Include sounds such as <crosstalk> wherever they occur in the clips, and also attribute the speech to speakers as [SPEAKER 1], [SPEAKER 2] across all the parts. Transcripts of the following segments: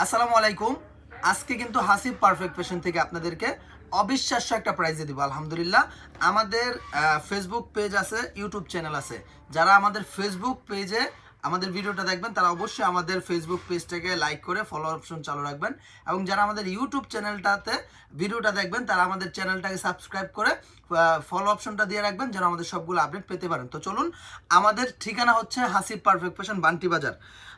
[SPEAKER 1] আসসালামু আলাইকুম। আজকে কিন্তু হাসিব পারফেক্ট ফ্যাশন থেকে আপনাদেরকে অবিশ্বাস্য একটা প্রাইজে দিব, আলহামদুলিল্লাহ। আমাদের ফেসবুক পেজ আছে ইউটিউব চ্যানেল আছে। যারা আমাদের ফেসবুক পেজে আমাদের ভিডিওটা দেখবেন, তারা অবশ্যই আমাদের ফেসবুক পেজটাকে লাইক করে ফলো অপশন চালু রাখবেন। এবং যারা আমাদের ইউটিউব চ্যানেলটাতে ভিডিওটা দেখবেন, তারা আমাদের চ্যানেলটাকে সাবস্ক্রাইব করে ফলো অপশনটা দিয়ে রাখবেন, যেন আমাদের সবগুলো আপডেট পেতে পারেন। তো চলুন, আমাদের ঠিকানা হচ্ছে হাসিব পারফেক্ট ফ্যাশন বান্টি বাজার।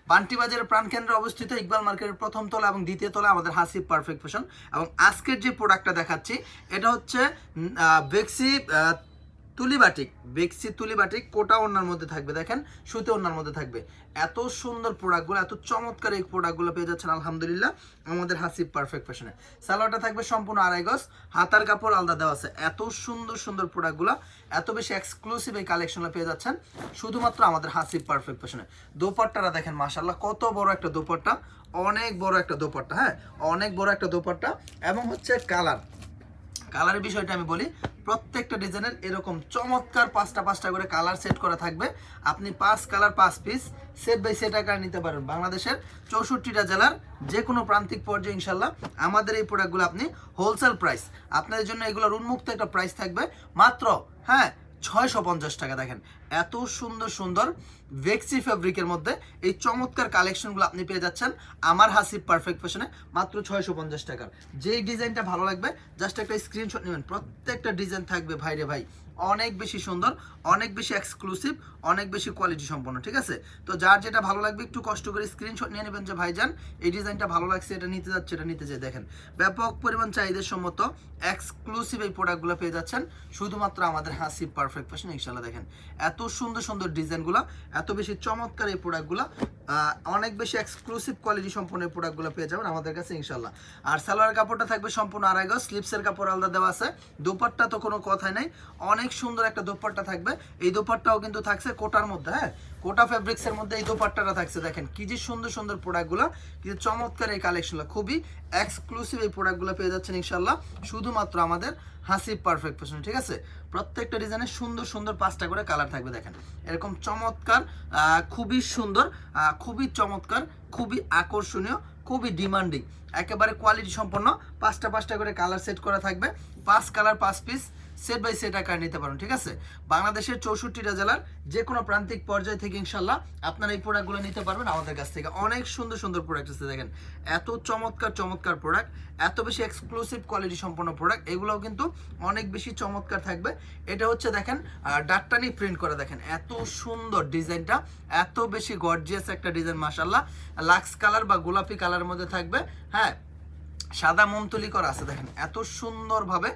[SPEAKER 1] বান্টি বাজারের প্রাণকেন্দ্রে অবস্থিত ইকবাল মার্কেটের প্রথম তলা এবং দ্বিতীয় তলা আমাদের হাসি পারফেক্ট ফ্যাশন এবং আজকের যে প্রোডাক্টটা দেখাচ্ছি, এটা হচ্ছে বেক্সি তুলি বাটিক, বেক্সি তুলি বাটিক, কোটা ওনার মধ্যে থাকবে, দেখেন, সুতে ওনার মধ্যে থাকবে। এত সুন্দর প্রোডাক্টগুলো, এত চমৎকার এই প্রোডাক্টগুলো পেয়ে যাচ্ছেন, আলহামদুলিল্লাহ, আমাদের হাসিব পারফেক্ট ফ্যাশনে সালোয়ারটা থাকবে সম্পূর্ণ আড়াই গজ, হাতার কাপড় আলাদা দেওয়া আছে। এত সুন্দর সুন্দর প্রোডাক্টগুলো, এত বেশি এক্সক্লুসিভ এই কালেকশনগুলো পেয়ে যাচ্ছেন, শুধুমাত্র আমাদের হাসিব পারফেক্ট ফ্যাশনে দোপাট্টারা দেখেন মাশাল্লাহ কত বড় একটা দোপাট্টা, অনেক বড় একটা দোপাট্টা হ্যাঁ অনেক বড় একটা দোপাট্টা, এবং হচ্ছে কালার। কালারের বিষয়টা আমি বলি, প্রত্যেকটা ডিজাইনের এরকম চমৎকার পাঁচটা পাঁচটা করে কালার সেট করা থাকবে। আপনি পাঁচ কালার পাঁচ পিস সেট বাই সেট আকার নিতে পারেন। বাংলাদেশের চৌষট্টিটা জেলার যে কোনো প্রান্তিক পর্যায়ে ইনশাল্লাহ আমাদের এই প্রোডাক্টগুলো আপনি হোলসেল প্রাইস আপনাদের জন্য এগুলোর উন্মুক্ত একটা প্রাইস থাকবে। মাত্র হ্যাঁ ছয়শো পঞ্চাশ টাকা দেখেন। এত সুন্দর সুন্দর ভেক্সি ফেব্রিকের মধ্যে এই চমৎকার কালেকশনগুলো আপনি পেয়ে যাচ্ছেন আমার হাসি পারফেক্ট ফ্যাশনে মাত্র ছয়শো পঞ্চাশ টাকার। যেই ডিজাইনটা ভালো লাগবে জাস্ট একটা স্ক্রিনশট নেবেন। প্রত্যেকটা ডিজাইন থাকবে ভাই রে ভাই। অনেক বেশি সুন্দর, অনেক বেশি এক্সক্লুসিভ অনেক বেশি কোয়ালিটি সম্পন্ন, ঠিক আছে? তো যার যেটা ভালো লাগবে একটু কষ্ট করে স্ক্রিনশট নিয়ে নেবেন যে ভাইজান, এই ডিজাইনটা ভালো লাগছে, এটা নিতে যাচ্ছে, এটা নিতে যায় দেখেন। ব্যাপক পরিমাণ চাহিদার সম্মত এক্সক্লুসিভ এই প্রোডাক্টগুলো পেয়ে যাচ্ছেন, শুধুমাত্র আমাদের হাসিব পারফেক্ট ফ্যাশন ইনশাল্লাহ দেখেন। এত সুন্দর সুন্দর ডিজাইনগুলো এত বেশি চমৎকার এই প্রোডাক্টগুলো অনেক বেশি এক্সক্লুসিভ কোয়ালিটি সম্পন্ন এই প্রোডাক্টগুলো পেয়ে যাবেন আমাদের কাছে ইনশাল্লাহ আর সালোয়ার কাপড়টা থাকবে সম্পূর্ণ আড়াই গজ স্লিপসের কাপড় আলাদা দেওয়া আছে, দোপাট্টা তো কোনো কথাই নাই, অনেক সুন্দর একটা দোপাট্টা থাকবে। এই দোপাট্টাও কিন্তু থাকছে কোটার মধ্যে হ্যাঁ? কোটা ফ্যাব্রিক্সের মধ্যে এই দোপাট্টাটা থাকছে, দেখেন। কি যে সুন্দর সুন্দর প্রোডাক্টগুলো কি যে চমৎকার এই কালেকশনগুলো খুবই এক্সক্লুসিভ এই প্রোডাক্টগুলো পেয়ে যাচ্ছেন ইনশাল্লাহ শুধুমাত্র আমাদের হাসিব পারফেক্ট ফ্যাশন ঠিক আছে? প্রত্যেকটা ডিজাইনের সুন্দর সুন্দর পাঁচটা করে কালার থাকবে, দেখেন। এরকম চমৎকার খুবই সুন্দর খুবই চমৎকার, খুবই আকর্ষণীয়, খুবই ডিমান্ডিং একেবারে কোয়ালিটি সম্পন্ন, পাঁচটা পাঁচটা করে কালার সেট করা থাকবে। পাঁচ কালার পাঁচ পিস সেট বাই সেট আকার নিতে পারেন, ঠিক আছে? বাংলাদেশের চৌষট্টিটা জেলার যে কোনো প্রান্তিক পর্যায় থেকে ইনশাল্লাহ আপনারা এই প্রোডাক্টগুলো নিতে পারবেন আমাদের কাছ থেকে। অনেক সুন্দর সুন্দর প্রোডাক্ট আছে, দেখেন। এত চমৎকার চমৎকার প্রোডাক্ট এত বেশি এক্সক্লুসিভ কোয়ালিটি সম্পন্ন প্রোডাক্ট এগুলোও কিন্তু অনেক বেশি চমৎকার থাকবে। এটা হচ্ছে, দেখেন ডাক্তানি প্রিন্ট করে, দেখেন। এত সুন্দর ডিজাইনটা, এত বেশি গর্জিয়াস একটা ডিজাইন মাসাল্লাহ লাক্স কালার বা গোলাপি কালারের মধ্যে থাকবে হ্যাঁ? সাদা মমতুলি করা আছে, দেখেন, এত সুন্দরভাবে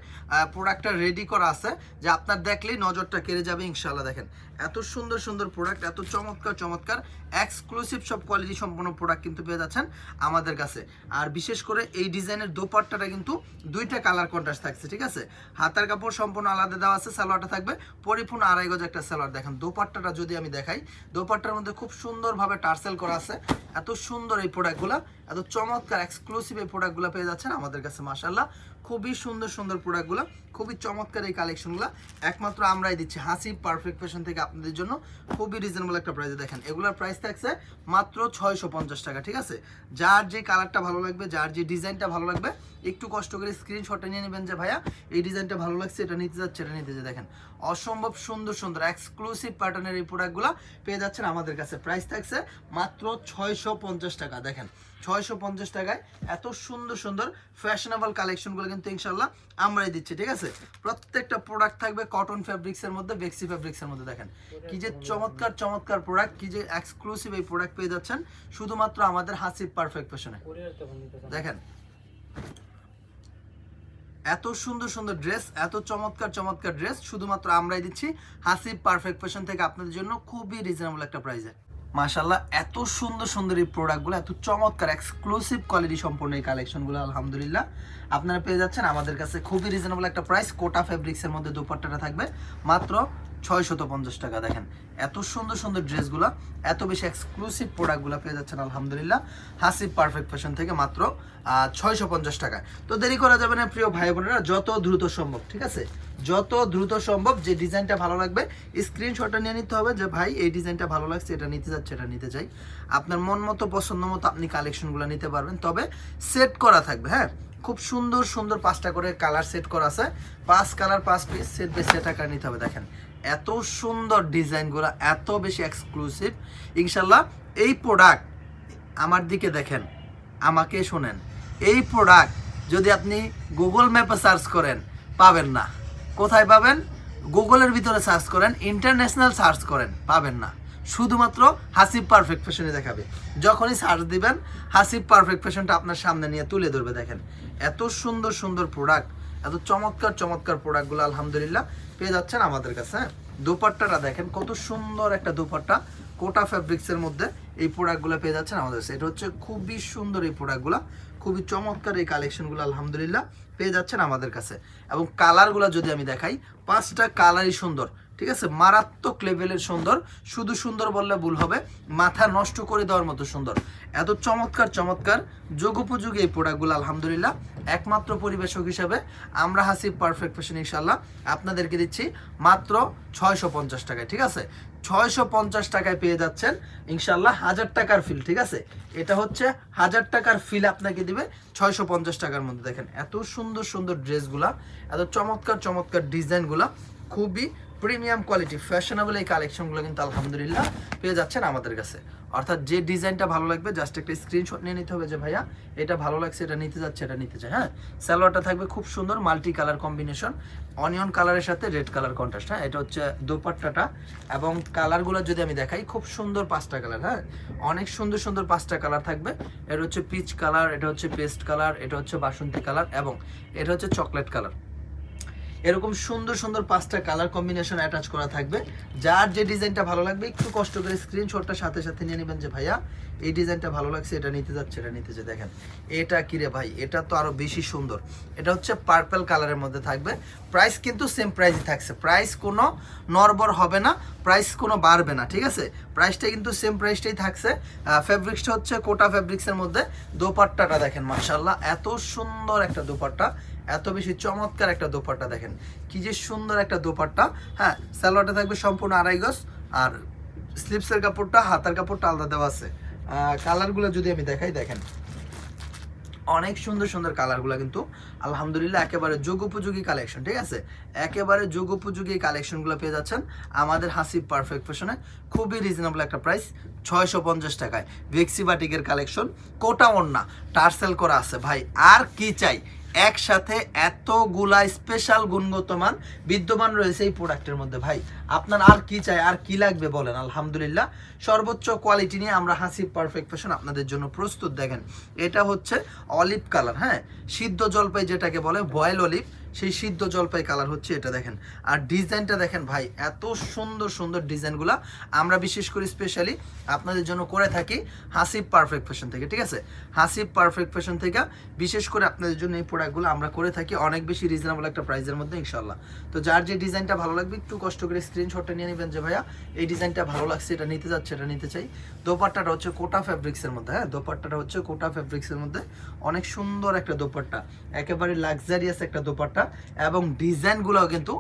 [SPEAKER 1] প্রোডাক্টটা রেডি করা আছে যে আপনার দেখলেই নজরটা কেড়ে যাবে ইনশাল্লাহ দেখেন, এত সুন্দর সুন্দর প্রোডাক্ট এত চমৎকার চমৎকার। এক্সক্লুসিভ সব কোয়ালিটি সম্পন্ন প্রোডাক্ট কিন্তু পেয়ে যাচ্ছেন আমাদের কাছে। আর বিশেষ করে এই ডিজাইনের দোপাট্টাটা কিন্তু দুইটা কালার কন্ট্রাস্ট থাকছে, ঠিক আছে? হাতার কাপড় সম্পূর্ণ আলাদা দেওয়া আছে, সালোয়ারটা থাকবে। পরিপূর্ণ আড়াই গজ একটা সালোয়ার। দেখেন, দোপাট্টাটা যদি আমি দেখাই, দোপাট্টার মধ্যে খুব সুন্দরভাবে টার্সেল করা আছে। এত সুন্দর এই প্রোডাক্টগুলো এত চমৎকার এক্সক্লুসিভ এই প্রোডাক্টগুলো পেয়ে যাচ্ছেন আমাদের কাছে মাসাল্লাহ খুবই সুন্দর সুন্দর প্রোডাক্টগুলো খুবই চমৎকার এই কালেকশনগুলো একমাত্র আমরাই দিচ্ছি হাসি পারফেক্ট ফ্যাশন থেকে আপনাদের জন্য। খুবই রিজনেবল একটা প্রাইসে দেখেন, এগুলোর প্রাইস থাকছে মাত্র ছয়শো পঞ্চাশ টাকা, ঠিক আছে? যার যে কালারটা ভালো লাগবে, যার যে ডিজাইনটা ভালো লাগবে, একটু কষ্ট করে স্ক্রিনশটটা নিয়ে নেবেন যে ভাইয়া, এই ডিজাইনটা ভালো লাগছে, এটা নিতে যাচ্ছে, এটা নিতে যাচ্ছে। দেখেন অসম্ভব সুন্দর সুন্দর এক্সক্লুসিভ প্যাটার্নের এই প্রোডাক্টগুলো পেয়ে যাচ্ছেন আমাদের কাছে। প্রাইস থাকছে মাত্র ছয়শো পঞ্চাশ টাকা। দেখেন ছয়শো পঞ্চাশ টাকায় এত সুন্দর সুন্দর ফ্যাশনেবল কালেকশনগুলো কিন্তু ইনশাল্লাহ আমরাই দিচ্ছি ঠিক আছে? প্রত্যেকটা প্রোডাক্ট থাকবে কটন ফ্যাব্রিক্সের মধ্যে বেক্সি ফ্যাব্রিক্সের মধ্যে দেখেন। কি যে চমৎকার চমৎকার প্রোডাক্ট কি যে এক্সক্লুসিভ এই প্রোডাক্ট পেয়ে যাচ্ছেন শুধুমাত্র আমাদের হাসিব পারফেক্ট ফ্যাশনে দেখেন এত সুন্দর সুন্দর ড্রেস এত চমৎকার চমৎকার ড্রেস শুধুমাত্র আমরাই দিচ্ছি হাসিব পারফেক্ট ফ্যাশন থেকে আপনাদের জন্য খুবই রিজনেবল একটা প্রাইসে মাশাল্লাহ এত সুন্দর সুন্দর এই প্রোডাক্টগুলো এত চমৎকার এক্সক্লুসিভ কোয়ালিটি সম্পন্ন এই কালেকশনগুলো আলহামদুলিল্লাহ। আপনারা পেয়ে যাচ্ছেন আমাদের কাছে খুবই রিজনেবল একটা প্রাইস কোটা ফেব্রিক্সের মধ্যে দুপাট্টাটা থাকবে, মাত্র ছয়শত পঞ্চাশ টাকা, দেখেন। এত সুন্দর সুন্দর ড্রেসগুলো এত বেশি এক্সক্লুসিভ প্রোডাক্টগুলো পেয়ে যাচ্ছেন, আলহামদুলিল্লাহ। হাসিব পারফেক্ট ফ্যাশন থেকে মাত্র ছয়শো পঞ্চাশ টাকায়। তো দেরি করা যাবে না, প্রিয় ভাই বোনেরা যত দ্রুত সম্ভব, ঠিক আছে? যত দ্রুত সম্ভব যে ডিজাইনটা ভালো লাগবে স্ক্রিনশটটা নিয়ে নিতে হবে যে, ভাই, এই ডিজাইনটা ভালো লাগছে, এটা নিতে যাচ্ছে এটা নিতে চাই। আপনার মন মতো পছন্দ মতো আপনি কালেকশনগুলো নিতে পারবেন। তবে সেট করা থাকবে হ্যাঁ? খুব সুন্দর সুন্দর পাঁচটা করে কালার সেট করা আছে। পাঁচ কালার পাঁচ পিস সেট বেশ আকার নিতে হবে। দেখেন, এত সুন্দর ডিজাইনগুলো, এত বেশি এক্সক্লুসিভ ইনশাল্লাহ এই প্রোডাক্ট আমার দিকে দেখেন, আমাকে শোনেন, এই প্রোডাক্ট যদি আপনি গুগল ম্যাপে সার্চ করেন, পাবেন না। কোথায় পাবেন? গুগলের ভিতরে সার্চ করেন, ইন্টারন্যাশনাল সার্চ করেন, পাবেন না। শুধুমাত্র হাসিব পারফেক্ট ফ্যাশনে দেখাবে। যখনই সার্চ দিবেন, হাসিব পারফেক্ট ফ্যাশনটা আপনার সামনে নিয়ে তুলে ধরবে, দেখেন। এত সুন্দর সুন্দর প্রোডাক্ট এত চমৎকার চমৎকার প্রোডাক্টগুলো আলহামদুলিল্লাহ, পেয়ে যাচ্ছেন আমাদের কাছে হ্যাঁ? দোপাট্টাটা দেখেন, কত সুন্দর একটা দোপাট্টা, কোটা ফ্যাব্রিক্সের মধ্যে এই প্রোডাক্টগুলো পেয়ে যাচ্ছেন আমাদের কাছে। এটা হচ্ছে খুবই সুন্দর এই প্রোডাক্টগুলো খুবই চমৎকার এই কালেকশনগুলো আলহামদুলিল্লাহ। পেয়ে যাচ্ছেন আমাদের কাছে। এবং কালারগুলো যদি আমি দেখাই, পাঁচটা কালারই সুন্দর, ঠিক আছে? মারাত্মক লেভেলের সুন্দর। শুধু সুন্দর বললে ভুল হবে, মাথা নষ্ট করে দেওয়ার মতো সুন্দর। এত চমৎকার চমৎকার, যোগোপযোগী এই প্রোডাক্টগুলো আলহামদুলিল্লাহ। একমাত্র পরিবেশক হিসাবে আমরা হাসি পারফেক্ট ফ্যাশন ইনশাল্লাহ আপনাদেরকে দিচ্ছি মাত্র ছয়শো পঞ্চাশ টাকায়, ঠিক আছে? ছয়শো পঞ্চাশ টাকায় পেয়ে যাচ্ছেন ইনশাল্লাহ হাজার টাকার ফিল ঠিক আছে? এটা হচ্ছে হাজার টাকার ফিল আপনাকে দিবে ছয়শো পঞ্চাশ টাকার মধ্যে। দেখেন, এত সুন্দর সুন্দর ড্রেসগুলা এত চমৎকার চমৎকার ডিজাইনগুলা খুবই প্রিমিয়াম কোয়ালিটি, ফ্যাশনেবল এই কালেকশনগুলো কিন্তু আলহামদুলিল্লাহ পেয়ে যাচ্ছেন আমাদের কাছে। অর্থাৎ যে ডিজাইনটা ভালো লাগবে জাস্ট একটা স্ক্রিনশট নিয়ে নিতে হবে যে, ভাইয়া, এটা ভালো লাগছে, এটা নিতে যাচ্ছে, এটা নিতে চাই। হ্যাঁ? সালোয়ারটা থাকবে খুব সুন্দর মাল্টি কালার কম্বিনেশন অনিয়ন কালারের সাথে রেড কালার কন্ট্রাস্ট হ্যাঁ? এটা হচ্ছে দোপাট্টাটা এবং কালারগুলো যদি আমি দেখাই, খুব সুন্দর পাঁচটা কালার হ্যাঁ? অনেক সুন্দর সুন্দর পাঁচটা কালার থাকবে। এটা হচ্ছে পিচ কালার এটা হচ্ছে পেস্ট কালার এটা হচ্ছে বাসন্তী কালার এবং এটা হচ্ছে চকলেট কালার এরকম সুন্দর সুন্দর পাঁচটা কালার কম্বিনেশন অ্যাটাচ করা থাকবে। যার যে ডিজাইনটা ভালো লাগবে, একটু কষ্ট করে স্ক্রিনশটটা সাথে সাথে নিয়ে নেবেন যে ভাইয়া, এই ডিজাইনটা ভালো লাগছে, এটা নিতে যাচ্ছে, এটা নিতে যাচ্ছে দেখেন, এটা কি রে ভাই? এটা তো আরও বেশি সুন্দর। এটা হচ্ছে পার্পল কালারের মধ্যে থাকবে। প্রাইস কিন্তু সেম প্রাইসই থাকছে। প্রাইস কোনো নরবর হবে না প্রাইস কোনো বাড়বে না, ঠিক আছে? প্রাইসটা কিন্তু সেম প্রাইসটাই থাকছে। ফেব্রিক্সটা হচ্ছে কোটা ফেব্রিক্সের মধ্যে। দোপাট্টাটা দেখেন মার্শাল্লাহ এত সুন্দর একটা দোপাট্টা। এত বেশি চমৎকার একটা দোপাট্টা দেখেন। কি যে সুন্দর একটা দোপাট্টা। হ্যাঁ সালোয়ারটা থাকবে সম্পূর্ণ আড়াই গজ, আর স্লিপসের কাপড়টা, হাতার কাপড়টা আলাদা দেওয়া আছে। কালারগুলো যদি আমি দেখাই, দেখেন। অনেক সুন্দর সুন্দর কালারগুলো কিন্তু, আলহামদুলিল্লাহ, একেবারে যুগ উপযোগী কালেকশন, ঠিক আছে? একেবারে যুগ উপযোগী কালেকশনগুলো পেয়ে যাচ্ছেন আমাদের হাসি পারফেক্ট ফ্যাশনে। খুবই রিজনেবল একটা প্রাইস ছয়শো পঞ্চাশ টাকায়। ভেক্সি বাটিকের কালেকশন, কোটা ওন্না টার্সেল করা আছে। ভাই, আর কি চাই? একসাথে এতগুলা স্পেশাল গুণগত মান বিদ্যমান রয়েছে এই প্রোডাক্টের মধ্যে। ভাই, আপনার আর কি চাই, আর কি লাগবে বলেন? আলহামদুলিল্লাহ, সর্বোচ্চ কোয়ালিটি নিয়ে আমরা হাসি পারফেক্ট ফ্যাশন আপনাদের জন্য প্রস্তুত। দেখেন, এটা হচ্ছে অলিভ কালার হ্যাঁ? সিদ্ধ জলপাই যেটাকে বলে বয়েল অলিভ সেই সিদ্ধ জলপাই কালার হচ্ছে এটা দেখেন। আর ডিজাইনটা দেখেন ভাই, এত সুন্দর সুন্দর ডিজাইনগুলো। আমরা বিশেষ করে স্পেশালি আপনাদের জন্য করে থাকি হাসিব পারফেক্ট ফ্যাশন থেকে, ঠিক আছে? হাসিব পারফেক্ট ফ্যাশন থেকে বিশেষ করে আপনাদের জন্য এই প্রোডাক্টগুলো আমরা করে থাকি অনেক বেশি রিজনেবল একটা প্রাইসের মধ্যে ইনশাল্লাহ তো যার যে ডিজাইনটা ভালো লাগবে, একটু কষ্ট করে স্ক্রিনশটটা নিয়ে নেবেন যে ভাইয়া, এই ডিজাইনটা ভালো লাগছে, এটা নিতে যাচ্ছে, এটা নিতে চাই। দোপাট্টাটা হচ্ছে কোটা ফ্যাব্রিক্সের মধ্যে হ্যাঁ? দোপাট্টাটা হচ্ছে কোটা ফ্যাব্রিক্সের মধ্যে অনেক সুন্দর একটা দোপাট্টা, একেবারে লাক্সারিয়াস একটা দোপাট্টা। এবং ডিজাইনগুলোও কিন্তু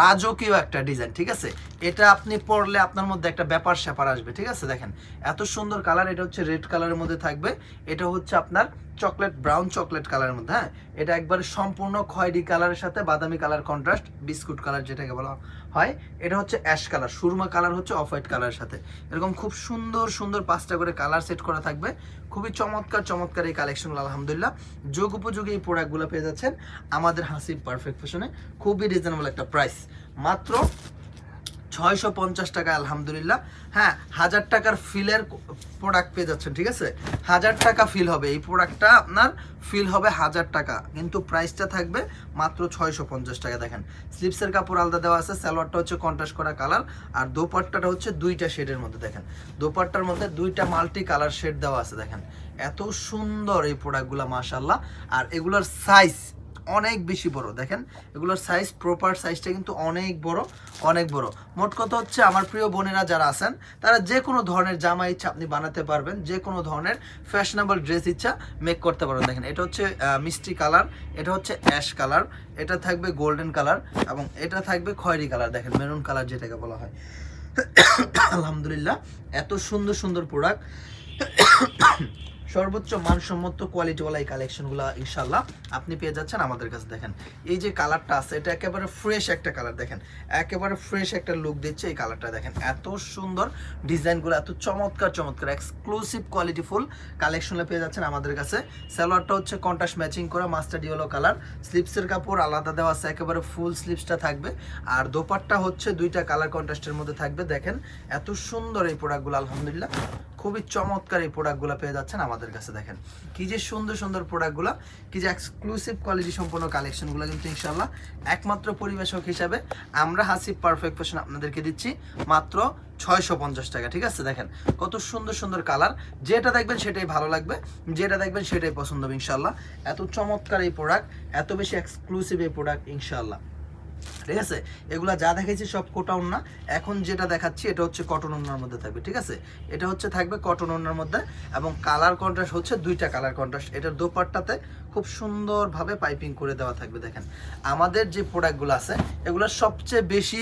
[SPEAKER 1] রাজকীয় একটা ডিজাইন ঠিক আছে? এটা আপনি পরলে আপনার মধ্যে একটা ব্যাপার স্যাপার আসবে, ঠিক আছে? দেখেন, এত সুন্দর কালার এটা হচ্ছে রেড কালারের মধ্যে থাকবে। এটা হচ্ছে আপনার চকলেট ব্রাউন চকলেট কালারের মধ্যে হ্যাঁ? এটা একবারে সম্পূর্ণ খয়েরি কালারের সাথে বাদামি কালার কন্ট্রাস্ট বিস্কুট কালার যেটাকে বলা হয়। এটা হচ্ছে অ্যাশ কালার সুরমা কালার হচ্ছে অফ হোয়াইট কালারের সাথে। এরকম খুব সুন্দর সুন্দর পাঁচটা করে কালার সেট করা থাকবে। খুবই চমৎকার চমৎকার এই কালেকশনগুলো আলহামদুলিল্লাহ। যোগ উপযোগী এই প্রোডাক্টগুলো পেয়ে যাচ্ছেন আমাদের হাসি পারফেক্ট ফ্যাশনে খুবই রিজনেবল একটা প্রাইস মাত্র ছয়শো পঞ্চাশ টাকা, আলহামদুলিল্লাহ। হ্যাঁ হাজার টাকার ফিলের প্রোডাক্ট পেয়ে যাচ্ছেন, ঠিক আছে? হাজার টাকা ফিল হবে, এই প্রোডাক্টটা আপনার ফিল হবে হাজার টাকা, কিন্তু প্রাইসটা থাকবে মাত্র ছয়শো পঞ্চাশ টাকা, দেখেন। স্লিপসের কাপড় আলাদা দেওয়া আছে, সালোয়ারটা হচ্ছে কন্ট্রাস্ট করা কালার আর দোপাট্টাটা হচ্ছে দুইটা শেডের মধ্যে, দেখেন। দোপাট্টার মধ্যে দুইটা মাল্টি কালার শেড দেওয়া আছে, দেখেন। এত সুন্দর এই প্রোডাক্টগুলো মাশাল্লাহ আর এগুলোর সাইজ অনেক বেশি বড়। দেখেন, এগুলোর সাইজ প্রপার সাইজটা কিন্তু অনেক বড় অনেক বড়। মোট কথা হচ্ছে, আমার প্রিয় বোনেরা যারা আছেন, তারা যে কোনো ধরনের জামা ইচ্ছা আপনি বানাতে পারবেন, যে কোনো ধরনের ফ্যাশনেবল ড্রেস ইচ্ছা মেক করতে পারবেন। দেখেন, এটা হচ্ছে মিষ্টি কালার এটা হচ্ছে অ্যাশ কালার এটা থাকবে গোল্ডেন কালার এবং এটা থাকবে খয়েরি কালার দেখেন মেরুন কালার যেটাকে বলা হয়। <coughs> আলহামদুলিল্লাহ, এত সুন্দর সুন্দর প্রোডাক্ট সর্বোচ্চ মানসম্মত কোয়ালিটিওয়ালা এই কালেকশনগুলো ইনশাল্লাহ আপনি পেয়ে যাচ্ছেন আমাদের কাছে, দেখেন। এই যে কালারটা আছে, এটা একেবারে ফ্রেশ একটা কালার দেখেন। একেবারে ফ্রেশ একটা লুক দিচ্ছে এই কালারটা দেখেন। এত সুন্দর ডিজাইনগুলো, এত চমৎকার চমৎকার এক্সক্লুসিভ কোয়ালিটিফুল কালেকশনে পেয়ে যাচ্ছেন আমাদের কাছে। সালোয়ারটা হচ্ছে কন্ট্রাস্ট ম্যাচিং করা মাস্টার ইয়েলো কালার স্লিপসের কাপড় আলাদা দেওয়া আছে, একেবারে ফুল স্লিপসটা থাকবে। আর দোপাট্টা হচ্ছে দুইটা কালার কন্ট্রাস্টের মধ্যে থাকবে, দেখেন। এত সুন্দর এই প্রোডাক্টগুলো আলহামদুলিল্লাহ। খুবই চমৎকার এই প্রোডাক্টগুলো পেয়ে যাচ্ছেন আমাদের কাছে দেখেন। কি যে সুন্দর সুন্দর প্রোডাক্টগুলো কি যে এক্সক্লুসিভ কোয়ালিটি সম্পন্ন কালেকশনগুলো কিন্তু ইনশাল্লাহ একমাত্র পরিবেশক হিসাবে আমরা হাসিব পারফেক্ট ফ্যাশন আপনাদেরকে দিচ্ছি মাত্র ছয়শো পঞ্চাশ টাকা, ঠিক আছে? দেখেন কত সুন্দর সুন্দর কালার যেটা দেখবেন সেটাই ভালো লাগবে, যেটা দেখবেন সেটাই পছন্দ হবে ইনশাল্লাহ এত চমৎকার এই প্রোডাক্ট এত বেশি এক্সক্লুসিভ এই প্রোডাক্ট ইনশাল্লাহ ঠিক আছে? এগুলা যা দেখাইছি সব কোটাউন না এখন যেটা দেখাচ্ছি, এটা হচ্ছে কটন ওনার মধ্যে থাকবে, ঠিক আছে? এটা হচ্ছে থাকবে কটন ওনার মধ্যে এবং কালার কন্ট্রাস্ট হচ্ছে দুইটা কালার কন্ট্রাস্ট এটার দোপাট্টাতে খুব সুন্দরভাবে পাইপিং করে দেওয়া থাকবে, দেখেন। আমাদের যে প্রোডাক্টগুলো আছে, এগুলোর সবচেয়ে বেশি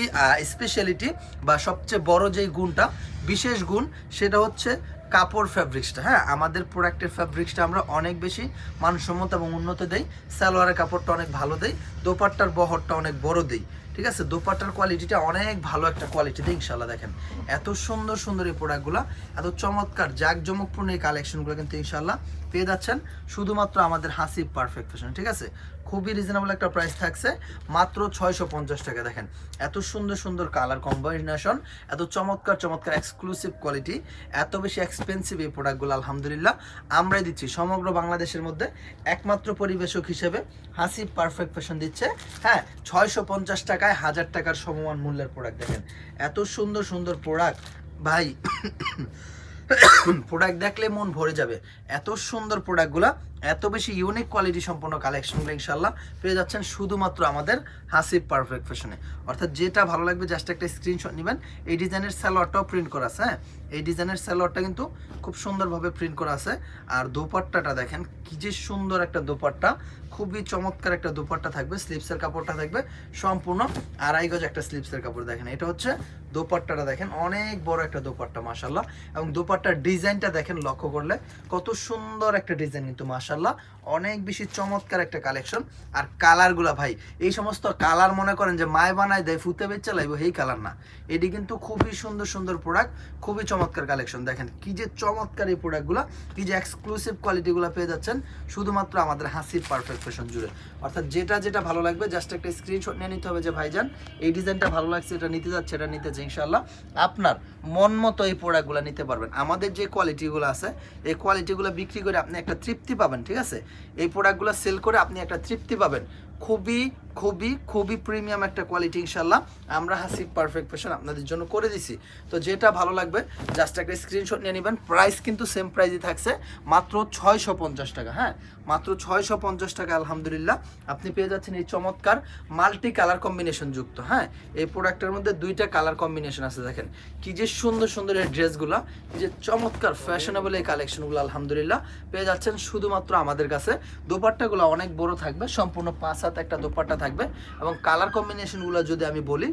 [SPEAKER 1] স্পেশালিটি বা সবচেয়ে বড় যেই গুণটা, বিশেষ গুণ, সেটা হচ্ছে কাপড় ফ্যাব্রিক্সটা হ্যাঁ? আমাদের প্রোডাক্টের ফ্যাব্রিক্সটা আমরা অনেক বেশি মানসম্মত এবং উন্নত দেই। সালোয়ারের কাপড়টা অনেক ভালো দেই। দোপাট্টার বহরটা অনেক বড় দেই। ঠিক আছে? দোপাট্টার কোয়ালিটিটা অনেক ভালো একটা কোয়ালিটি দেয় ইনশাল্লাহ দেখেন। এত সুন্দর সুন্দর এই প্রোডাক্টগুলো এত চমৎকার, জাঁকজমকপূর্ণ এই কালেকশনগুলো কিন্তু ইনশাল্লাহ পেয়ে যাচ্ছেন শুধুমাত্র আমাদের হাসিব পারফেক্ট ফ্যাশন ঠিক আছে? খুবই রিজনেবল একটা প্রাইস থাকছে, মাত্র ছয়শো পঞ্চাশ টাকা, দেখেন। এত সুন্দর সুন্দর কালার কম্বিনেশন এত চমৎকার চমৎকার এক্সক্লুসিভ কোয়ালিটি এত বেশি এক্সপেন্সিভ এই প্রোডাক্টগুলো আলহামদুলিল্লাহ। আমরাই দিচ্ছি সমগ্র বাংলাদেশের মধ্যে, একমাত্র পরিবেশক হিসেবে হাসিব পারফেক্ট ফ্যাশন দিচ্ছে হ্যাঁ ছয়শো পঞ্চাশ টাকায় হাজার টাকার সমমান মূল্যের প্রোডাক্ট দেখেন। এত সুন্দর সুন্দর প্রোডাক্ট ভাই <coughs> প্রোডাক্ট দেখলে মন ভরে যাবে। এত সুন্দর প্রোডাক্টগুলো এত বেশি ইউনিক কোয়ালিটি সম্পন্ন কালেকশনগুলো ইনশাল্লাহ পেয়ে যাচ্ছেন শুধুমাত্র আমাদের হাসিব পারফেক্ট ফ্যাশনে অর্থাৎ যেটা ভালো লাগবে জাস্ট একটা স্ক্রিনশট নেবেন। এই ডিজাইনের স্যালোয়ারটাও প্রিন্ট করা আছে হ্যাঁ? এই ডিজাইনের স্যালোয়ারটা কিন্তু খুব সুন্দরভাবে প্রিন্ট করা আছে। আর দোপাট্টাটা দেখেন, কি যে সুন্দর একটা দোপাট্টা, খুবই চমৎকার একটা দোপাট্টা থাকবে স্লিপসের কাপড়টা থাকবে, সম্পূর্ণ আড়াই গজ একটা স্লিপসের কাপড় দেখেন। এটা হচ্ছে দোপাট্টাটা দেখেন, অনেক বড় একটা দোপাট্টা মাশাল্লাহ এবং দোপাট্টার ডিজাইনটা দেখেন লক্ষ্য করলে, কত সুন্দর একটা ডিজাইন কিন্তু মাশাল্লাহ অনেক বেশি চমৎকার একটা কালেকশন। আর কালারগুলা ভাই, এই সমস্ত কালার মনে করেন যে মায় বানায় দেয়, ফুতে বেচে লাইব, এই কালার না। এটি কিন্তু খুবই সুন্দর সুন্দর প্রোডাক্ট খুবই চমৎকার কালেকশন। দেখেন কি যে চমৎকার এই প্রোডাক্টগুলো কি যে এক্সক্লুসিভ কোয়ালিটিগুলো পেয়ে যাচ্ছেন, শুধুমাত্র আমাদের হাসির পারফেক্ট ফ্যাশন জুড়ে। অর্থাৎ যেটা যেটা ভালো লাগবে জাস্ট একটা স্ক্রিনশট নিয়ে নিতে হবে যে ভাইজান, এই ডিজাইনটা ভালো লাগছে, এটা নিতে যাচ্ছে, এটা নিতে যাচ্ছে ইনশাল্লাহ আপনার মন মতো এই প্রোডাক্টগুলো নিতে পারবেন। আমাদের যে কোয়ালিটিগুলো আছে, এই কোয়ালিটিগুলো বিক্রি করে আপনি একটা তৃপ্তি পাবেন। ঠিক আছে? এই প্রোডাক্টগুলো সেল করে আপনি একটা তৃপ্তি পাবেন। খুবই খুবই খুবই প্রিমিয়াম একটা কোয়ালিটি ইনশাল্লাহ আমরা হাসিব পারফেক্ট ফ্যাশন আপনাদের জন্য করে দিছি। তো যেটা ভালো লাগবে জাস্ট একটা স্ক্রিনশট নিয়ে নেবেন। প্রাইস কিন্তু সেম প্রাইসই থাকছে, মাত্র ছয়শো পঞ্চাশ টাকা হ্যাঁ? মাত্র ছয়শো পঞ্চাশ টাকা, আলহামদুলিল্লাহ। আপনি পেয়ে যাচ্ছেন এই চমৎকার মাল্টি কালার কম্বিনেশন যুক্ত হ্যাঁ? এই প্রোডাক্টের মধ্যে দুইটা কালার কম্বিনেশন আছে, দেখেন। কি যে সুন্দর সুন্দর এই ড্রেসগুলো, কি যে চমৎকার ফ্যাশনেবল এই কালেকশনগুলো আলহামদুলিল্লাহ। পেয়ে যাচ্ছেন শুধুমাত্র আমাদের কাছে। দোপাট্টাগুলো অনেক বড় থাকবে, সম্পূর্ণ পাঁচ হাত একটা দোপাট্টা থাকবে এবং কালার কম্বিনেশনগুলো যদি আমি বলি,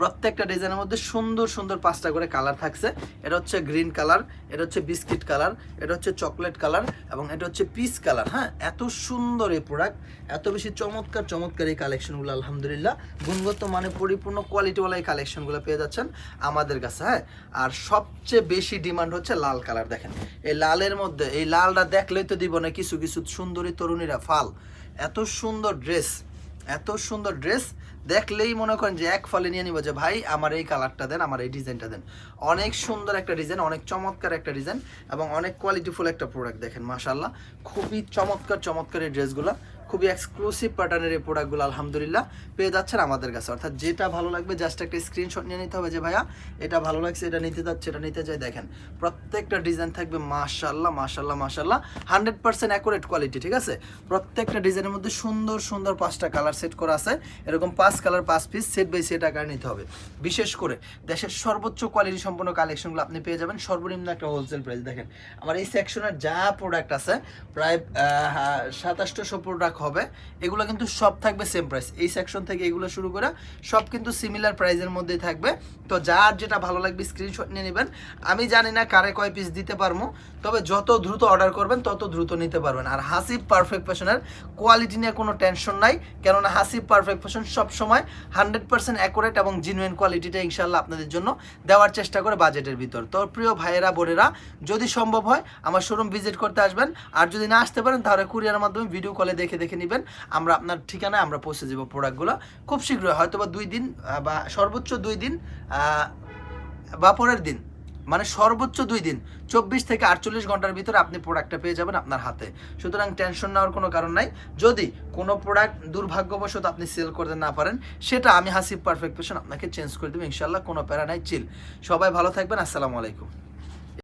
[SPEAKER 1] প্রত্যেকটা ডিজাইনের মধ্যে সুন্দর সুন্দর পাঁচটা করে কালার থাকছে। এটা হচ্ছে গ্রিন কালার এটা হচ্ছে বিস্কিট কালার এটা হচ্ছে চকলেট কালার এবং এটা হচ্ছে পিস কালার হ্যাঁ? এত সুন্দর এই প্রোডাক্ট এত বেশি চমৎকার চমৎকার এই কালেকশনগুলো আলহামদুলিল্লাহ। গুণগত মানে পরিপূর্ণ কোয়ালিটিওয়ালা এই কালেকশনগুলো পেয়ে যাচ্ছেন আমাদের কাছে হ্যাঁ? আর সবচেয়ে বেশি ডিমান্ড হচ্ছে লাল কালার দেখেন। এই লালের মধ্যে, এই লালটা দেখলেই তো দিব না কিছু কিছু সুন্দরী তরুণীরা, ফাল। এত সুন্দর ড্রেস এত সুন্দর ড্রেস দেখলেই মনে করেন যে এক ফলে নিয়ে নিব যে, ভাই, আমার এই কালারটা দেন, আমার এই ডিজাইনটা দেন। অনেক সুন্দর একটা ডিজাইন অনেক চমৎকার একটা ডিজাইন এবং অনেক কোয়ালিটিফুল একটা প্রোডাক্ট দেখেন মাশাল্লাহ খুবই চমৎকার চমৎকার এই ড্রেসগুলো খুবই এক্সক্লুসিভ প্যাটার্নের এই প্রোডাক্টগুলো আলহামদুলিল্লাহ, পেয়ে যাচ্ছেন আমাদের কাছে। অর্থাৎ যেটা ভালো লাগবে জাস্ট একটা স্ক্রিনশট নিয়ে নিতে হবে যে, ভাইয়া, এটা ভালো লাগছে, এটা নিতে যাচ্ছে, এটা নিতে চাই দেখেন, প্রত্যেকটা ডিজাইন থাকবে মাশাল্লাহ মাশাল্লাহ মাশাল্লাহ হান্ড্রেড পার্সেন্ট অ্যাকুরেট কোয়ালিটি ঠিক আছে? প্রত্যেকটা ডিজাইনের মধ্যে সুন্দর সুন্দর পাঁচটা কালার সেট করা আছে। এরকম পাঁচ কালার পাঁচ পিস সেট বাই সেট আকারে নিতে হবে। বিশেষ করে দেশের সর্বোচ্চ কোয়ালিটি সম্পন্ন কালেকশনগুলো আপনি পেয়ে যাবেন। সর্বনিম্ন একটা হোলসেল প্রাইস দেখেন, আমার এই সেকশনের যা প্রোডাক্ট আছে, প্রায় সাতাশশো প্রোডাক্ট হবে, এগুলো কিন্তু সব থাকবে সেম প্রাইস এই সেকশন থেকে এগুলো শুরু করে সব কিন্তু সিমিলার প্রাইসের মধ্যেই থাকবে। তো যার যেটা ভালো লাগবে স্ক্রিনশট নিয়ে নেবেন। আমি জানি না কারে কয় পিস দিতে পারব তবে যত দ্রুত অর্ডার করবেন, তত দ্রুত নিতে পারবেন। আর হাসিব পারফেক্ট ফ্যাশনের কোয়ালিটি নিয়ে কোনো টেনশন নাই, কেননা হাসিব পারফেক্ট ফ্যাশন সবসময় হান্ড্রেড পার্সেন্ট অ্যাকুরেট এবং জিনুইন কোয়ালিটিটা ইনশাল্লাহ আপনাদের জন্য দেওয়ার চেষ্টা করে বাজেটের ভিতর। তো প্রিয় ভাইয়েরা, বোনেরা, যদি সম্ভব হয়, আমার শোরুম ভিজিট করতে আসবেন। আর যদি না আসতে পারেন, তাহলে কুরিয়ার মাধ্যমে ভিডিও কলে দেখে দেখে নেবেন। আমরা আপনার ঠিকানায় আমরা পৌঁছে দেবো প্রোডাক্টগুলো। খুব শীঘ্রই হয়তো বা দুই দিন বা সর্বোচ্চ দুই দিন বা পরের দিন মানে সর্বোচ্চ দুই দিন, চব্বিশ থেকে আটচল্লিশ ঘণ্টার ভিতরে আপনি প্রোডাক্টটা পেয়ে যাবেন আপনার হাতে। সুতরাং টেনশন নেওয়ার কোনো কারণ নাই। যদি কোনো প্রোডাক্ট দুর্ভাগ্যবশত আপনি সেল করতে না পারেন, সেটা আমি হাসিব পারফেক্ট পেশন আপনাকে চেঞ্জ করে দেবো। ইনশাল্লাহ কোনো প্যারা নাই, চিল। সবাই ভালো থাকবেন, আসসালামু আলাইকুম।